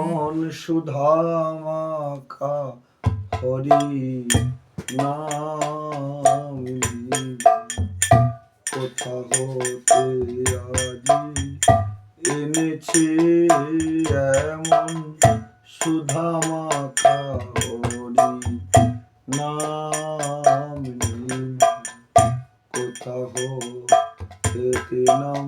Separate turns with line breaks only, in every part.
এমন সুধা মাখা হরি নাম কোথা হতে আজি এনেছে এমন সুধা মাখা হরি নাম কোথা হতে নাম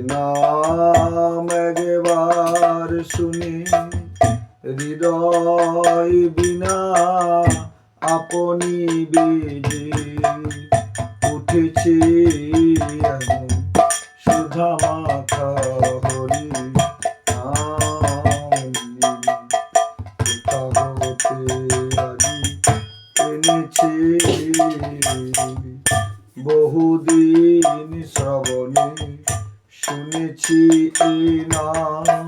নাম একবার শুনে। হৃদয় বিনা আপনি বেজে উঠেছে সুধা মাথা হরি বহুদিন শ্রবণে এই নাম।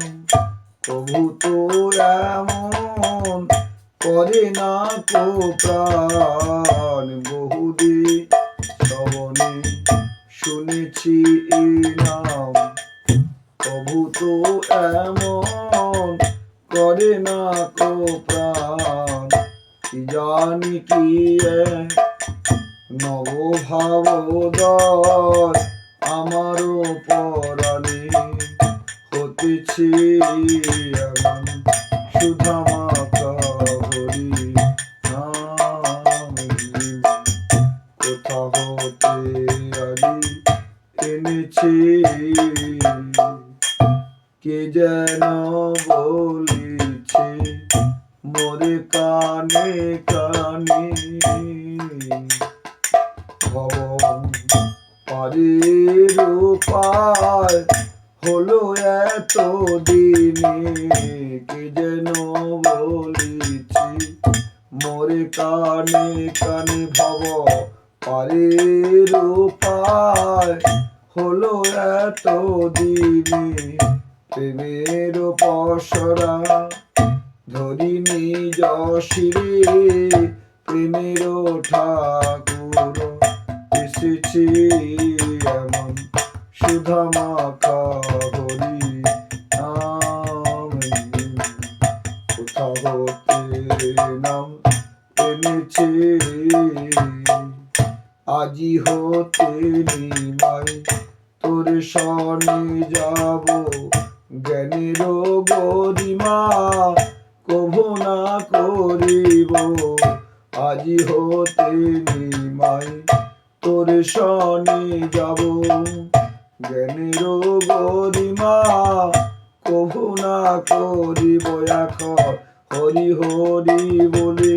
প্রভু তো এমন করে না কো প্রাণ। বহুদিন শ্রবণে শুনেছি নাম। প্রভু তো এমন করে না কো প্রাণ। কি জানি কি এক নবভাবোদয় আমারও পরাণে হতেছে এমন সুধা মাতা হরি নাম কোথা হতে আজি এনেছে। কে যেন বলিছে, মোরে কানে কানে। পারের উপায় হলো এত দিনে কি যেন বলিছি? মোরে কানে কানে ভব পারের উপায় হলো এত দিনে প্রেমের পসরা। ধরিনি যশিরে প্রেমের ঠাকুর। এসেছি এমন সুধা মাখা হরি কোথা হতে নাম এনেছে। আজি হতে নিমাই তোর সনে যাব। জ্ঞানের গরিমা কভু না করিব। আজি হতে নিমাই তোর সনে যাব। জ্ঞানের গরিমা কভু না করিব এখন, হরি হরি বলে।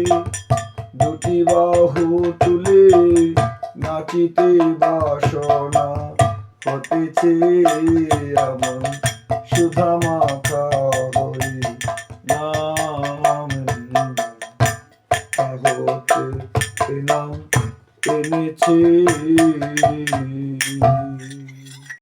দুটি বাহু তুলে, নাচিতে বাসনা হতেছে এমন সুধা 去。